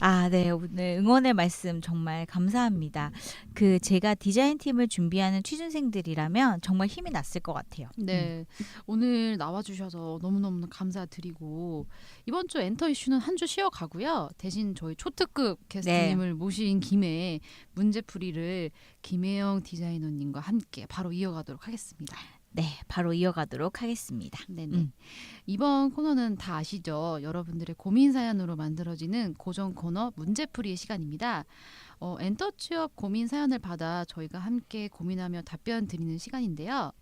아, 네. 오늘 응원의 말씀 정말 감사합니다. 그 제가 디자인 팀을 준비하는 취준생들이라면 정말 힘이 났을 것 같아요. 네. 오늘 나와주셔서 너무너무 감사드리고 이번 주 엔터 이슈는 한 주 쉬어 가고요. 대신 저희 초특급 게스트님을 모신 김에 문제풀이를 김혜영 디자이너님과 함께 바로 이어가도록 하겠습니다. 네, 바로 이어가도록 하겠습니다. 네네. 음. 이번 코너는 다 아시죠? 여러분들의 고민 사연으로 만들어지는 고정 코너 문제풀이의 시간입니다. 어, 엔터 취업 고민 사연을 받아 저희가 함께 고민하며 답변 드리는 시간인데요.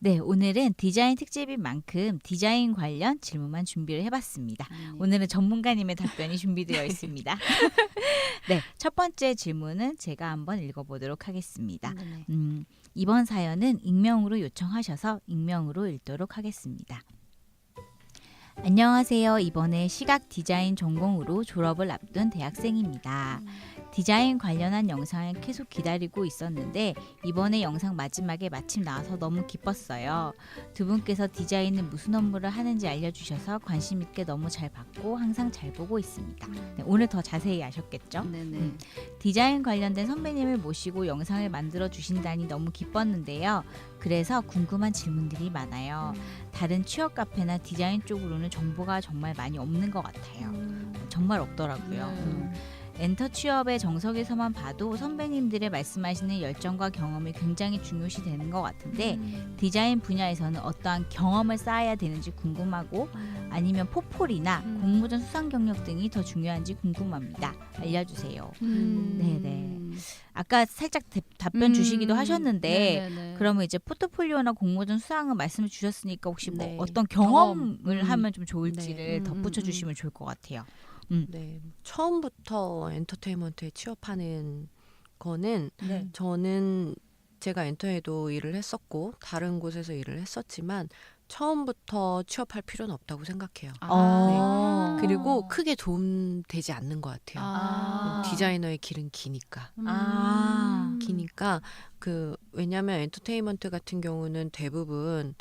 네, 오늘은 디자인 특집인 만큼 디자인 관련 질문만 준비를 해봤습니다. 네. 오늘은 전문가님의 답변이 준비되어 있습니다. 네, 첫 번째 질문은 제가 한번 읽어보도록 하겠습니다. 네네. 음, 이번 사연은 익명으로 요청하셔서 익명으로 읽도록 하겠습니다. 안녕하세요. 이번에 시각 디자인 전공으로 졸업을 앞둔 대학생입니다. 디자인 관련한 영상을 계속 기다리고 있었는데 이번에 영상 마지막에 마침 나와서 너무 기뻤어요. 두 분께서 디자인은 무슨 업무를 하는지 알려주셔서 관심 있게 너무 잘 봤고 항상 잘 보고 있습니다. 네, 오늘 더 자세히 아셨겠죠? 네네. 음. 디자인 관련된 선배님을 모시고 영상을 만들어 주신다니 너무 기뻤는데요. 그래서 궁금한 질문들이 많아요. 다른 취업 카페나 디자인 쪽으로는 정보가 정말 많이 없는 것 같아요. 정말 없더라고요. 네. 음. 엔터 취업의 정석에서만 봐도 선배님들의 말씀하시는 열정과 경험이 굉장히 중요시 되는 것 같은데 음. 디자인 분야에서는 어떠한 경험을 쌓아야 되는지 궁금하고 아니면 포폴이나 음. 공모전 수상 경력 등이 더 중요한지 궁금합니다. 알려주세요. 음. 네네. 아까 살짝 대- 답변 주시기도 음. 하셨는데 네네네. 그러면 이제 포트폴리오나 공모전 수상은 말씀을 주셨으니까 혹시 뭐 네. 어떤 경험을 경험. 음. 하면 좀 좋을지를 네. 음, 덧붙여 음, 주시면 좋을 것 같아요. 네, 처음부터 엔터테인먼트에 취업하는 거는 네. 저는 제가 엔터에도 일을 했었고 다른 곳에서 일을 했었지만 처음부터 취업할 필요는 없다고 생각해요. 아. 네. 그리고 크게 도움되지 않는 것 같아요. 아. 디자이너의 길은 기니까. 음. 아. 기니까 그 왜냐하면 엔터테인먼트 같은 경우는 대부분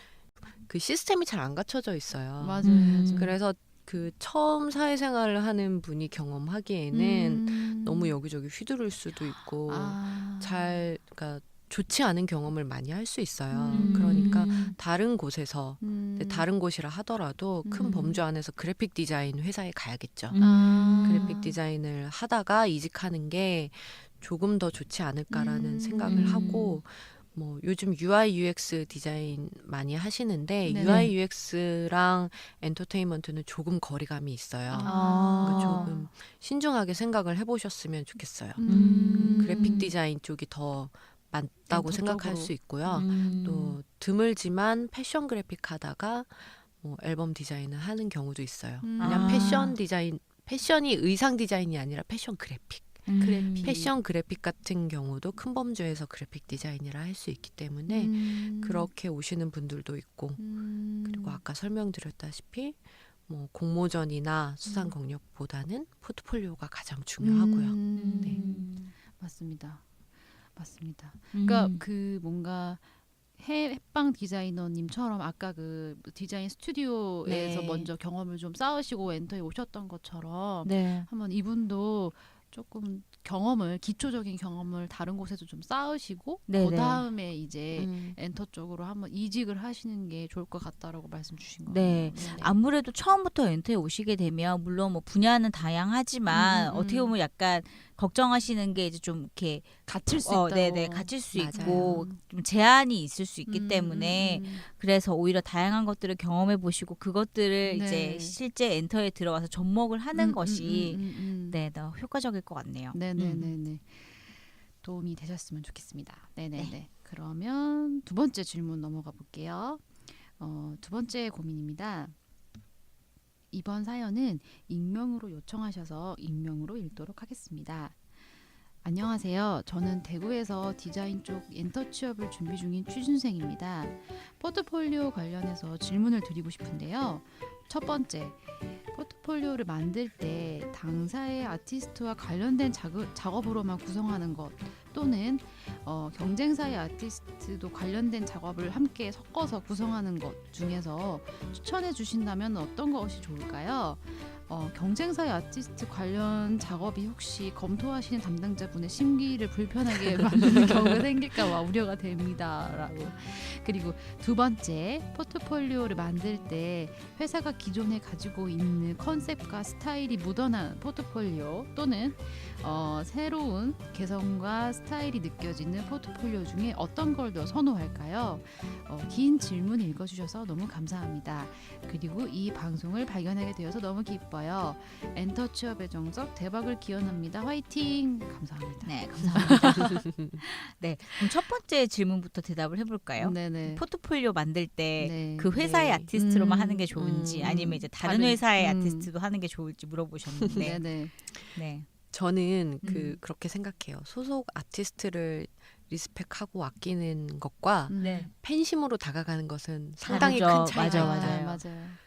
그 시스템이 잘 안 갖춰져 있어요. 맞아요. 음. 맞아요. 그래서 그 처음 사회생활을 하는 분이 경험하기에는 음. 너무 여기저기 휘두를 수도 있고 아. 잘 그러니까 좋지 않은 경험을 많이 할 수 있어요. 음. 그러니까 다른 곳에서 음. 다른 곳이라 하더라도 큰 음. 범주 안에서 그래픽 디자인 회사에 가야겠죠. 음. 아. 그래픽 디자인을 하다가 이직하는 게 조금 더 좋지 않을까라는 음. 생각을 음. 하고 뭐 요즘 UI UX 디자인 많이 하시는데 네네. UI UX랑 엔터테인먼트는 조금 거리감이 있어요. 아. 그러니까 조금 신중하게 생각을 해보셨으면 좋겠어요. 음. 그래픽 디자인 쪽이 더 맞다고 생각할. 수 있고요. 음. 또 드물지만 패션 그래픽 하다가 뭐 앨범 디자인을 하는 경우도 있어요. 음. 그냥 아. 패션 디자인 패션이 의상 디자인이 아니라 패션 그래픽. 음. 그래픽. 패션 그래픽 같은 경우도 큰 범주에서 그래픽 디자인이라 할 수 있기 때문에 음. 그렇게 오시는 분들도 있고 음. 그리고 아까 설명드렸다시피 뭐 공모전이나 수상 음. 경력보다는 포트폴리오가 가장 중요하고요. 음. 네. 맞습니다. 맞습니다. 음. 그러니까 그 뭔가 해- 해빵 디자이너님처럼 아까 그 디자인 스튜디오에서 네. 먼저 경험을 좀 쌓으시고 엔터에 오셨던 것처럼 네. 한번 이분도 조금 경험을 기초적인 경험을 다른 곳에서 좀 쌓으시고 네네. 그 다음에 이제 음. 엔터 쪽으로 한번 이직을 하시는 게 좋을 것 같다라고 말씀 주신 거예요. 네. 아무래도 처음부터 엔터에 오시게 되면 물론 뭐 분야는 다양하지만 음, 음, 음. 어떻게 보면 약간 걱정하시는 게 이제 좀 이렇게 갇힐 수 어, 있다. 네네 갇힐 수 맞아요. 있고 좀 제한이 있을 수 있기 음, 때문에 음, 음. 그래서 오히려 다양한 것들을 경험해 보시고 그것들을 네. 이제 실제 엔터에 들어와서 접목을 하는 음, 것이 음, 음, 음, 음. 네, 더 효과적일 것 같네요. 네네네네. 도움이 되셨으면 좋겠습니다. 네네 네. 그러면 두 번째 질문 넘어가 볼게요. 어, 두 번째 고민입니다. 이번 사연은 익명으로 요청하셔서 익명으로 읽도록 하겠습니다. 안녕하세요. 저는 대구에서 디자인 쪽 엔터 취업을 준비 중인 취준생입니다. 포트폴리오 관련해서 질문을 드리고 싶은데요. 첫 번째, 포트폴리오를 만들 때 당사의 아티스트와 관련된 작업, 작업 으로만 구성하는 것 또는 어, 경쟁사의 아티스트도 관련된 작업을 함께 섞어서 구성하는 것 중에서 추천해 주신다면 어떤 것이 좋을까요? 어, 경쟁사의 아티스트 관련 작업이 혹시 검토하시는 담당자분의 심기를 불편하게 만드는 경우가 생길까봐 우려가 됩니다라고. 그리고 두 번째 포트폴리오를 만들 때 회사가 기존에 가지고 있는 컨셉과 스타일이 묻어난 포트폴리오 또는 어, 새로운 개성과 스타일이 느껴지는 포트폴리오 중에 어떤 걸 더 선호할까요? 어, 긴 질문 읽어주셔서 너무 감사합니다. 그리고 이 방송을 발견하게 되어서 너무 기뻐 요. 엔터 취업의 정석 대박을 기원합니다. 화이팅! 감사합니다. 네, 감사합니다. 네, 그럼 첫 번째 질문부터 대답을 해볼까요? 네네. 포트폴리오 만들 때 네. 그 회사의 네. 아티스트로만 음, 하는 게 좋은지 음, 아니면 이제 다른, 다른, 회사의 음. 아티스트도 하는 게 좋을지 물어보셨는데 네네. 네. 저는 그 음. 그렇게 생각해요. 소속 아티스트를 리스펙하고 아끼는 것과 음. 네. 팬심으로 다가가는 것은 상당히 다르죠. 큰 차이가 맞아, 있다. 맞아요. 맞아요.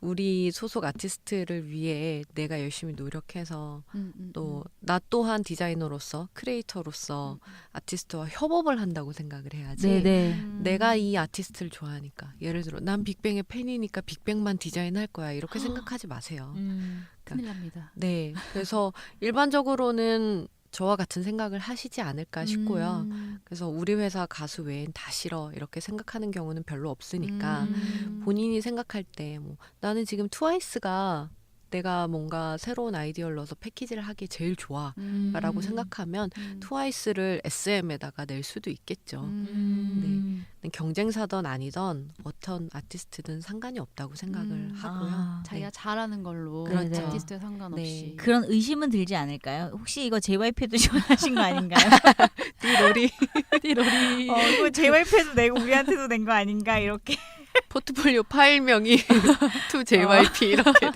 우리 소속 아티스트를 위해 내가 열심히 노력해서 음, 음, 또나 또한 디자이너로서 크리에이터로서 아티스트와 협업을 한다고 생각을 해야지. 네네. 음. 내가 이 아티스트를 좋아하니까 예를 들어 난 빅뱅의 팬이니까 빅뱅만 디자인할 거야 이렇게 생각하지 마세요. 음. 큰일 납니다. 네, 그래서 일반적으로는 저와 같은 생각을 하시지 않을까 싶고요. 음. 그래서 우리 회사 가수 외엔 다 싫어 이렇게 생각하는 경우는 별로 없으니까 음. 본인이 생각할 때 뭐 나는 지금 트와이스가 내가 뭔가 새로운 아이디어를 넣어서 패키지를 하기 제일 좋아라고 음. 생각하면 음. 트와이스를 SM에다가 낼 수도 있겠죠. 음. 경쟁사든 아니던 어떤 아티스트든 상관이 없다고 생각을 음. 하고요. 아, 자기가 잘하는 걸로 그렇죠. 아티스트에 상관없이 네. 그런 의심은 들지 않을까요? 혹시 이거 JYP도 지원하신 거 아닌가요? 띠로리 띠로리 어, 이거 JYP도 내고 우리한테도 낸 거 아닌가 이렇게 포트폴리오 파일 명이 to JYP 이렇게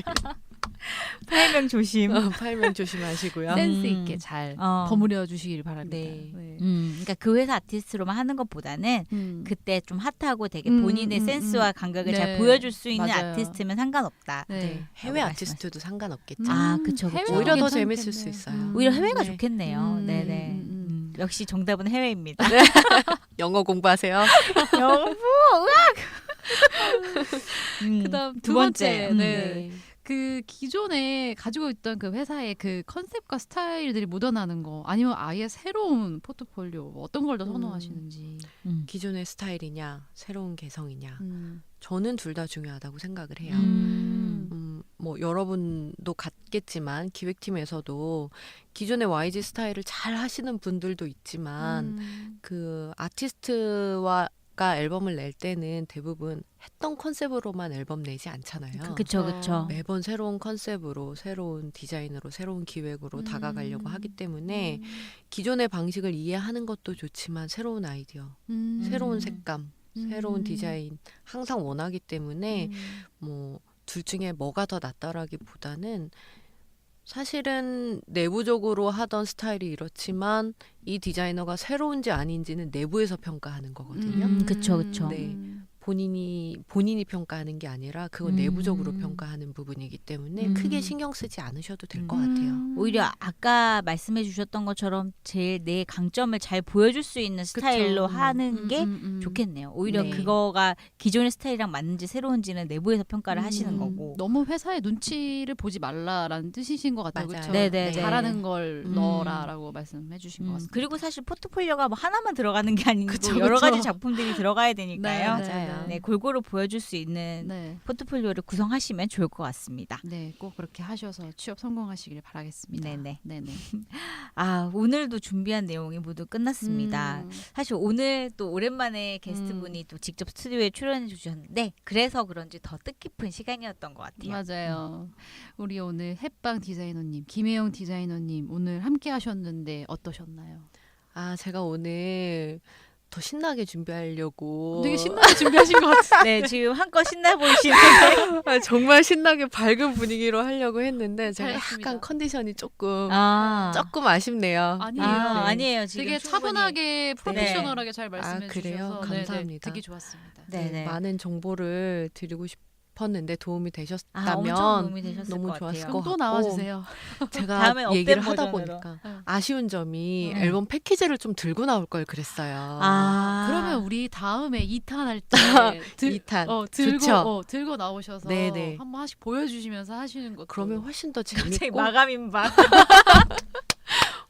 돼. 파일명 조심. 어, 파일명 조심하시고요. 센스 음. 있게 잘 어. 버무려 주시길 바랍니다. 네. 음, 그러니까 그 회사 아티스트로만 하는 것보다는 음. 그때 좀 핫하고 되게 음, 본인의 음, 센스와 감각을 네. 잘 보여줄 수 있는 맞아요. 아티스트면 상관없다. 네. 네, 해외 아티스트도 상관없겠죠. 음, 아, 그쵸, 그쵸. 해외도 오히려 더. 재밌을 수 있어요. 음. 오히려 해외가 네. 좋겠네요. 음, 네네. 음, 음. 음, 역시 정답은 해외입니다. 영어 공부하세요. 영부 으악. 음, 그 다음 두 두 번째, 번째. 음, 네. 그 기존에 가지고 있던 그 회사의 그 컨셉과 스타일들이 묻어나는 거 아니면 아예 새로운 포트폴리오 뭐 어떤 걸더 음. 선호하시는지. 음. 기존의 스타일이냐, 새로운 개성이냐. 음. 저는 둘 다 중요하다고 생각을 해요. 음. 음, 뭐 여러분도 같겠지만 기획팀에서도 기존의 YG 스타일을 잘 하시는 분들도 있지만 음. 그 아티스트와 가 앨범을 낼 때는 대부분 했던 컨셉으로만 앨범 내지 않잖아요. 그쵸 그쵸. 매번 새로운 컨셉으로 새로운 디자인으로 새로운 기획으로 음. 다가가려고 하기 때문에 기존의 방식을 이해하는 것도 좋지만 새로운 아이디어, 음. 새로운 색감, 새로운 음. 디자인 항상 원하기 때문에 음. 뭐둘 중에 뭐가 더 낫다라기보다는 사실은 내부적으로 하던 스타일이 이렇지만 이 디자이너가 새로운지 아닌지는 내부에서 평가하는 거거든요. 음, 그쵸, 그쵸. 네. 본인이 본인이 평가하는 게 아니라 그건 음. 내부적으로 평가하는 부분이기 때문에 음. 크게 신경 쓰지 않으셔도 될것 음. 같아요. 오히려 아까 말씀해 주셨던 것처럼 제일 내 강점을 잘 보여줄 수 있는 스타일로 그쵸. 하는 음, 게 음, 음. 좋겠네요. 오히려 네. 그거가 기존의 스타일이랑 맞는지 새로운지는 내부에서 평가를 하시는 음, 거고. 너무 회사의 눈치를 보지 말라라는 뜻이신 것 같아요. 맞아요. 그렇죠? 네네. 잘하는 걸 음. 넣어라라고 말씀해 주신 것 음, 같습니다. 그리고 사실 포트폴리오가 뭐 하나만 들어가는 게 아니고 그쵸, 여러 그쵸. 가지 작품들이 들어가야 되니까요. 네, 맞아요. 네, 골고루 보여줄 수 있는 네. 포트폴리오를 구성하시면 좋을 것 같습니다. 네, 꼭 그렇게 하셔서 취업 성공하시길 바라겠습니다. 네네. 네네. 아 오늘도 준비한 내용이 모두 끝났습니다. 음, 사실 오늘 또 오랜만에 게스트분이 또 직접 스튜디오에 출연해 주셨는데 그래서 그런지 더 뜻깊은 시간이었던 것 같아요. 맞아요. 우리 오늘 햇빵 디자이너님, 김혜영 디자이너님 오늘 함께 하셨는데 어떠셨나요? 아 제가 오늘 더 신나게 준비하려고 되게 신나게 준비하신 것 같아요. 네 지금 한껏 신나 보이시는데 아, 정말 신나게 밝은 분위기로 하려고 했는데 제가 잘했습니다. 약간 컨디션이 조금 아, 조금 아쉽네요. 아니에요. 아 네. 아니에요 지금 되게 충분히- 차분하게 프로페셔널하게 잘 말씀해 아, 그래요? 주셔서 네네, 감사합니다. 되게 좋았습니다. 네. 네네. 많은 정보를 드리고 싶 었는데 도움이 아, 되셨다면 엄청 도움이 되셨을 너무 것 좋았을 같아요. 것또 같고 나와주세요. 제가 얘기를 하다 버전으로. 보니까 응. 아쉬운 점이 응. 앨범 패키지를 좀 들고 나올 걸 그랬어요. 아, 그러면 우리 다음에 2탄 할때 들, 2탄 어, 들고 좋죠. 어, 들고 나오셔서 네네. 한번 하씩 보여주시면서 하시는 것도 그러면 훨씬 더 재밌고 마감 임박.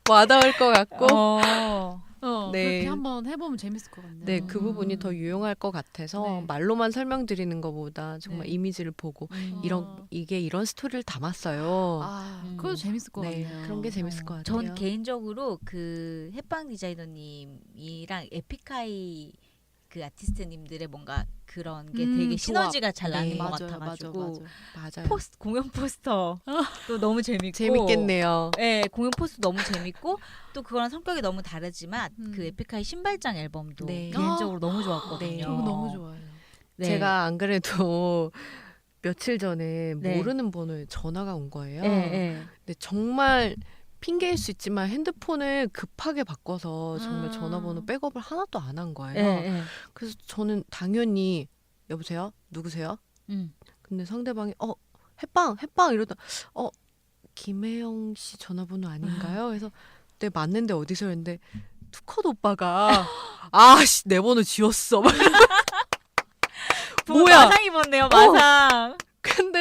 와닿을 것 같고 어. 어, 네. 그렇게 한번 해보면 재밌을 것 같네요. 네, 그 음. 부분이 더 유용할 것 같아서 네. 말로만 설명드리는 것보다 정말 네. 이미지를 보고 음. 이런 어. 이게 이런 스토리를 담았어요. 아, 음. 그것도 재밌을 것 네, 같네요. 그런 게 재밌을 어. 것 같아요. 전 개인적으로 그 햇빵 디자이너님이랑 에픽하이 그 아티스트님들의 뭔가 그런 게 음, 되게. 시너지가 잘 나는 네. 것 맞아요, 같아가지고 맞아, 맞아. 맞아요. 포스 공연 포스터 또 너무 재밌고 재밌겠네요. 네, 공연 포스터 너무 재밌고 또 그거랑 성격이 너무 다르지만 음. 그 에픽하이 신발장 앨범도 네. 개인적으로 너무 네. 좋았거든요. 저거 너무 좋아요. 네. 제가 안 그래도 며칠 전에 네. 모르는 번호에 전화가 온 거예요. 네, 네. 근데 정말 핑계일 수 있지만 핸드폰을 급하게 바꿔서 정말 아. 전화번호 백업을 하나도 안 한 거예요. 네, 네. 그래서 저는 당연히 여보세요? 누구세요? 음. 근데 상대방이 어 햇빵 햇빵 이러다 어 김혜영 씨 전화번호 아닌가요? 그래서 네 맞는데 어디서 했는데 투컷 오빠가 아씨 내 번호 지웠어. 뭐야? 마상 입었네요, 마상. 근데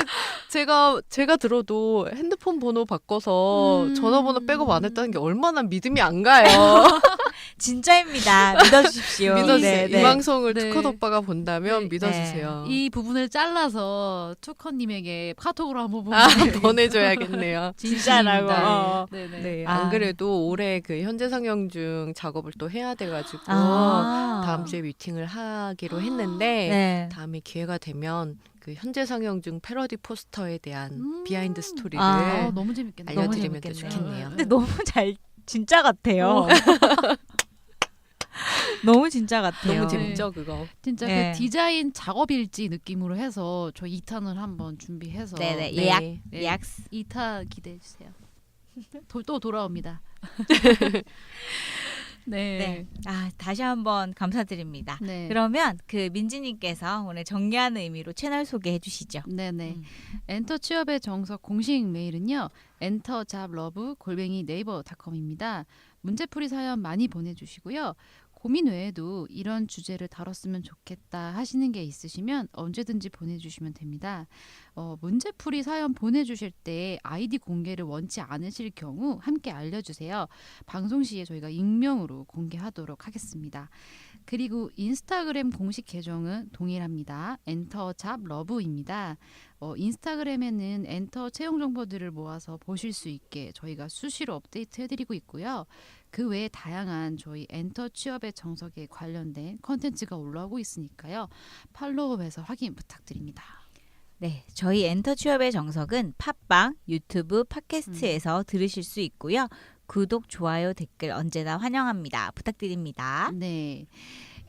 제가 제가 들어도 핸드폰 번호 바꿔서 음. 전화번호 백업 안 했다는 게 얼마나 믿음이 안 가요. 진짜입니다. 믿어주십시오. 믿어주세요. 네, 네. 이 방송을 네. 투컷 오빠가 본다면 네. 믿어주세요. 이 부분을 잘라서 투커님에게 카톡으로 한번 보내. 아 보내줘야겠네요. 진짜라고. 어. 네 네. 네, 아. 안 그래도 올해 그 현재 상영 중 작업을 또 해야 돼가지고 아. 다음 주에 미팅을 하기로 했는데 네. 다음에 기회가 되면 그 현재 상영 중 패러디 포스터에 대한 음. 비하인드 스토리를 아, 아, 너무 재밌겠네요. 너무 알려드리면 더 재밌겠네요. 좋겠네요. 근데 너무 잘 진짜 같아요. 어. 너무 진짜 같아요. 너무 네. 재밌죠 그거. 진짜 네. 그 디자인 작업 일지 느낌으로 해서 저 2탄을 한번 준비해서 네네 네. 예약 네. 예약. 2탄 기대해 주세요. 도, 또 돌아옵니다. 네. 네. 아 다시 한번 감사드립니다. 네. 그러면 그 민지님께서 오늘 정리하는 의미로 채널 소개해 주시죠. 네네. 음. 엔터 취업의 정석 공식 메일은요. 엔터 잡 러브 골뱅이 네이버 닷컴입니다. 문제풀이 사연 많이 보내주시고요. 고민 외에도 이런 주제를 다뤘으면 좋겠다 하시는 게 있으시면 언제든지 보내주시면 됩니다. 어, 문제풀이 사연 보내주실 때 아이디 공개를 원치 않으실 경우 함께 알려주세요. 방송 시에 저희가 익명으로 공개하도록 하겠습니다. 그리고 인스타그램 공식 계정은 동일합니다. 엔터 잡 러브입니다. 어, 인스타그램에는 엔터 채용 정보들을 모아서 보실 수 있게 저희가 수시로 업데이트 해드리고 있고요. 그 외에 다양한 저희 엔터 취업의 정석에 관련된 컨텐츠가 올라오고 있으니까요. 팔로우해서 확인 부탁드립니다. 네, 저희 엔터 취업의 정석은 팟빵, 유튜브, 음. 팟캐스트에서 들으실 수 있고요. 구독, 좋아요, 댓글 언제나 환영합니다. 부탁드립니다. 네.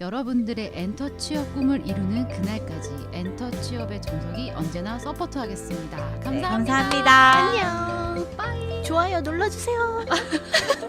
여러분들의 엔터 취업 꿈을 이루는 그날까지 엔터 취업의 정석이 언제나 서포트하겠습니다. 네, 감사합니다. 감사합니다. 안녕. 빠이. 좋아요 눌러주세요.